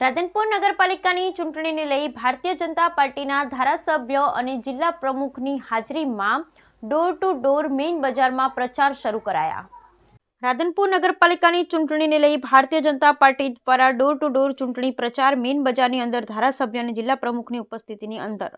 રાધનપુર નગરપાલિકાની ચૂંટણીને લઈ ભારતીય જનતા પાર્ટીના ધારાસભ્ય અને જિલ્લા પ્રમુખની હાજરીમાં ડોર ટુ ડોર મેઇન બજારમાં પ્રચાર શરૂ કરાયા. રાધનપુર નગરપાલિકાની ચૂંટણીને લઈ ભારતીય જનતા પાર્ટી દ્વારા ડોર ટુ ડોર ચૂંટણી પ્રચાર મેઇન બજારની અંદર ધારાસભ્ય અને જિલ્લા પ્રમુખની ઉપસ્થિતિની અંદર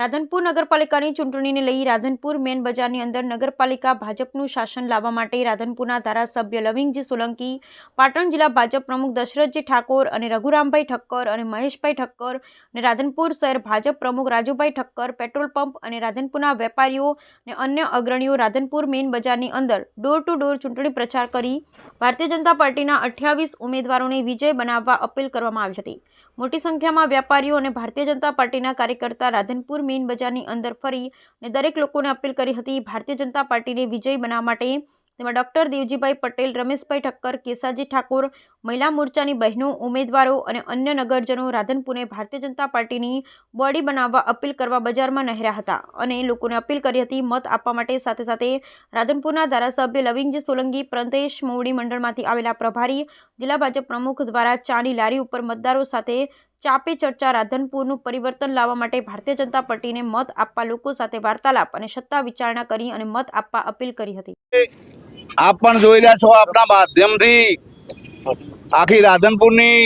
રાધનપુર નગરપાલિકાની ચૂંટણીને લઈ રાધનપુર મેન બજારની અંદર નગરપાલિકા ભાજપનું શાસન લાવવા માટે રાધનપુરના ધારાસભ્ય લવિંગજી સોલંકી, પાટણ જિલ્લા ભાજપ પ્રમુખ દશરથજી ઠાકોર અને રઘુરામભાઈ ઠક્કર અને મહેશભાઈ ઠક્કર અને રાધનપુર શહેર ભાજપ પ્રમુખ રાજુભાઈ ઠક્કર, પેટ્રોલ પંપ અને રાધનપુરના વેપારીઓ અને અન્ય અગ્રણીઓ રાધનપુર મેન બજારની અંદર ડોર ટુ ડોર ચૂંટણી પ્રચાર કરી ભારતીય જનતા પાર્ટીના અઠ્યાવીસ ઉમેદવારોને વિજય બનાવવા અપીલ કરવામાં આવી હતી. મોટી સંખ્યામાં વેપારીઓ અને ભારતીય જનતા પાર્ટીના કાર્યકર્તા રાધનપુર મેઇન બજારની અંદર ફરી અને દરેક લોકોને અપીલ કરી હતી ભારતીય જનતા પાર્ટીને વિજય બનાવવા માટે તેમાં ડોક્ટર દેવજીભાઈ પટેલ, રમેશભાઈ ઠક્કર, કેસાજી ઠાકોર, મહિલા મોરચાની બહેનો, ઉમેદવારો અને અન્ય નગરજનો રાધનપુરને ભારતીય જનતા પાર્ટીની બોડી બનાવવા અપીલ કરવા બજારમાં નહેર્યા હતા અને લોકોને અપીલ કરી હતી મત આપવા માટે. સાથે સાથે રાધનપુરના ધારાસભ્ય લવિંગજી સોલંકી પ્રદેશ મોવડી મંડળમાંથી આવેલા પ્રભારી, જિલ્લા ભાજપ પ્રમુખ દ્વારા ચાની લારી ઉપર મતદારો સાથે ચાપે ચર્ચા રાધનપુરનું પરિવર્તન લાવવા માટે ભારતીય જનતા પાર્ટીને મત આપવા લોકો સાથે વાર્તાલાપ અને સત્તા વિચારણા કરી અને મત આપવા અપીલ કરી હતી. આપ પણ જોઈ રહ્યા છો આપના માધ્યમથી આખી રાધનપુરની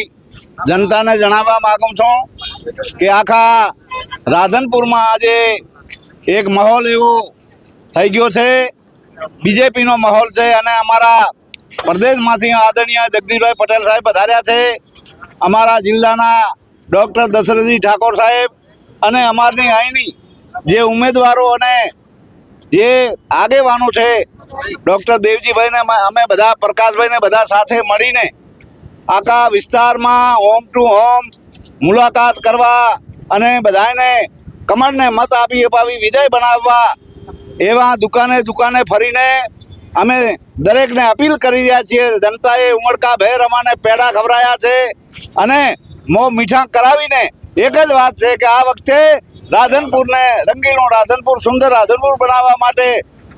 જનતાને જણાવવા માગું છું કે આખા રાધનપુરમાં આજે એક માહોલ એવો થઈ ગયો છે. બીજેપીનો માહોલ છે અને અમારા પ્રદેશમાંથી આદરણીય જગદીશભાઈ પટેલ સાહેબ પધાર્યા છે. અમારા જિલ્લાના ડૉક્ટર દશરથજી ઠાકોર સાહેબ અને અમારની અહીંની જે ઉમેદવારો અને જે આગેવાનો છે ડૉક્ટર દેવજીભાઈને અમે- બધા, પ્રકાશભાઈને બધા સાથે મળીને આખા વિસ્તારમાં હોમ ટુ હોમ મુલાકાત કરવા અને બધાને કમળને મત આપી અપાવી, વિજય બનાવવા એવા દુકાને દુકાને ફરીને અમે દરેકને અપીલ કરી રહ્યા છીએ. જનતાએ ઉમળકા ભેર અમાને પેડા ખવડાયા છે અને મો મીઠા કરાવીને એક જ વાત છે કે આ વખતે રાધનપુરને રંગીલું રાધનપુર, સુંદર રાધનપુર બનાવવા માટે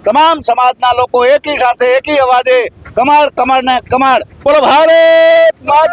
તમામ સમાજના લોકો એકી સાથે એકી અવાજે કમાડ કમાડ ને કમાડ. બોલો ભારત